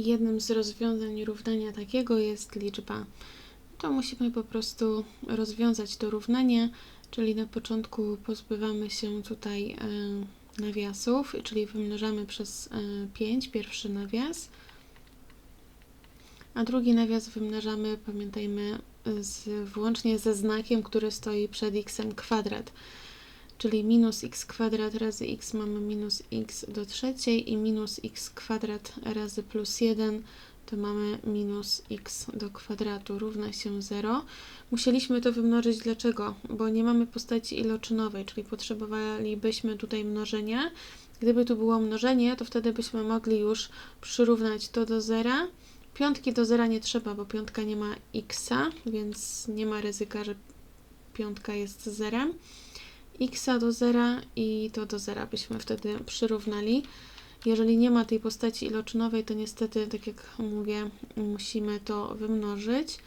jednym z rozwiązań równania takiego jest liczba, to musimy po prostu rozwiązać to równanie, czyli na początku pozbywamy się tutaj e, nawiasów, czyli wymnażamy przez e, 5 pierwszy nawias, a drugi nawias wymnażamy, pamiętajmy, z, włącznie ze znakiem, który stoi przed x kwadrat. Czyli minus x kwadrat razy x mamy minus x do trzeciej i minus x kwadrat razy plus 1 to mamy minus x do kwadratu równa się 0. Musieliśmy to wymnożyć dlaczego? Bo nie mamy postaci iloczynowej, czyli potrzebowalibyśmy tutaj mnożenia. Gdyby tu było mnożenie, to wtedy byśmy mogli już przyrównać to do zera. Piątki do zera nie trzeba, bo piątka nie ma x, więc nie ma ryzyka, że piątka jest zerem. X do zera i to do zera byśmy wtedy przyrównali. Jeżeli nie ma tej postaci iloczynowej, to niestety, tak jak mówię, musimy to wymnożyć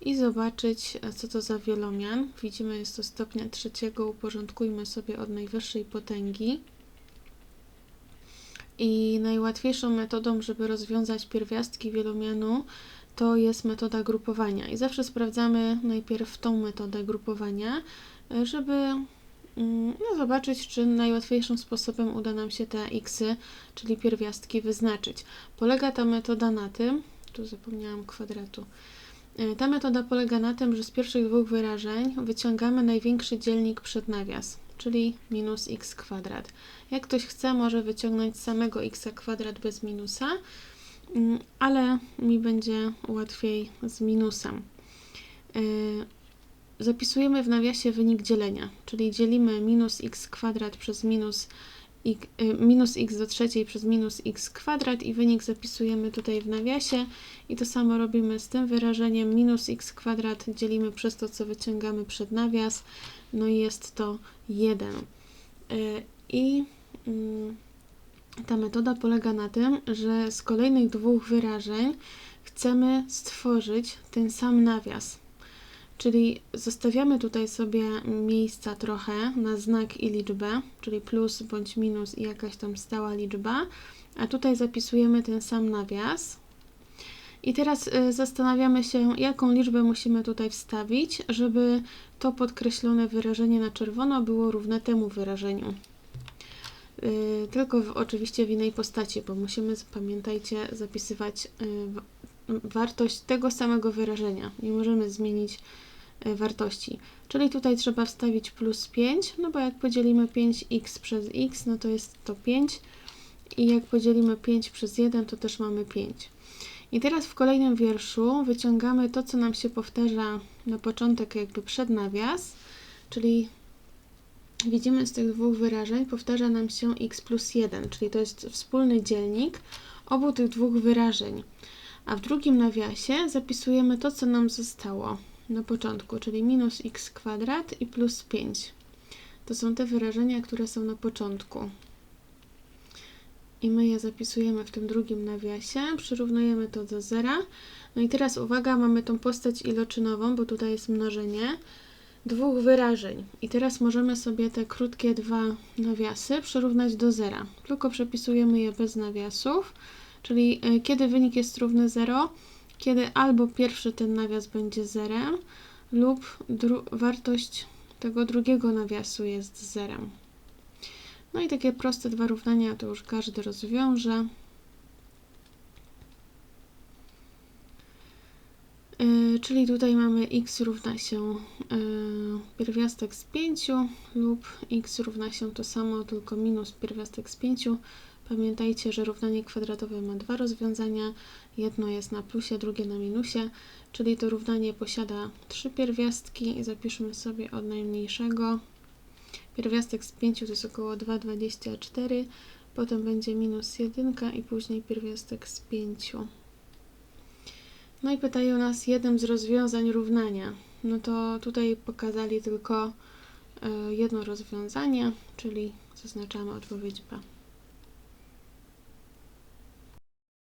i zobaczyć, co to za wielomian. Widzimy, jest to stopnia trzeciego. Uporządkujmy sobie od najwyższej potęgi. I najłatwiejszą metodą, żeby rozwiązać pierwiastki wielomianu, to jest metoda grupowania. I zawsze sprawdzamy najpierw tą metodę grupowania, żeby no, zobaczyć, czy najłatwiejszym sposobem uda nam się te xy, czyli pierwiastki, wyznaczyć. Polega ta metoda na tym, tu zapomniałam kwadratu, e, ta metoda polega na tym, że z pierwszych dwóch wyrażeń wyciągamy największy dzielnik przed nawias czyli minus x kwadrat. Jak ktoś chce, może wyciągnąć samego x kwadrat bez minusa, mm, ale mi będzie łatwiej z minusem. Zapisujemy w nawiasie wynik dzielenia, czyli dzielimy minus x kwadrat przez minus y, minus x do trzeciej przez minus x kwadrat i wynik zapisujemy tutaj w nawiasie i to samo robimy z tym wyrażeniem minus x kwadrat dzielimy przez to, co wyciągamy przed nawias, no i jest to 1. Y, I mm, ta metoda polega na tym, że z kolejnych dwóch wyrażeń chcemy stworzyć ten sam nawias. Czyli zostawiamy tutaj sobie miejsca trochę na znak i liczbę, czyli plus bądź minus i jakaś tam stała liczba, a tutaj zapisujemy ten sam nawias. I teraz y, zastanawiamy się, jaką liczbę musimy tutaj wstawić, żeby to podkreślone wyrażenie na czerwono było równe temu wyrażeniu. Y, tylko w, oczywiście w innej postaci, bo musimy, pamiętajcie, zapisywać y, wartość tego samego wyrażenia. Nie możemy zmienić wartości. Czyli tutaj trzeba wstawić plus 5, no bo jak podzielimy 5x przez x, no to jest to 5 i jak podzielimy 5 przez 1, to też mamy 5. I teraz w kolejnym wierszu wyciągamy to, co nam się powtarza na początek, jakby przed nawias, czyli widzimy z tych dwóch wyrażeń, powtarza nam się x plus 1, czyli to jest wspólny dzielnik obu tych dwóch wyrażeń. A w drugim nawiasie zapisujemy to, co nam zostało na początku, czyli minus x kwadrat i plus 5. To są te wyrażenia, które są na początku i my je zapisujemy w tym drugim nawiasie, przyrównujemy to do zera. No i teraz uwaga, mamy tą postać iloczynową, bo tutaj jest mnożenie dwóch wyrażeń. I teraz możemy sobie te krótkie dwa nawiasy przyrównać do zera. Tylko przepisujemy je bez nawiasów, czyli e, kiedy wynik jest równy 0, kiedy albo pierwszy ten nawias będzie zerem, lub wartość tego drugiego nawiasu jest zerem. No i takie proste dwa równania to już każdy rozwiąże. Yy, czyli tutaj mamy x równa się yy, pierwiastek z 5 lub x równa się to samo, tylko minus pierwiastek z 5. Pamiętajcie, że równanie kwadratowe ma dwa rozwiązania. Jedno jest na plusie, drugie na minusie, czyli to równanie posiada trzy pierwiastki i zapiszmy sobie od najmniejszego Pierwiastek z 5 to jest około 2,24, potem będzie minus 1 i później pierwiastek z 5. No i pytają nas jednym z rozwiązań równania. No to tutaj pokazali tylko e, jedno rozwiązanie, czyli zaznaczamy odpowiedź B.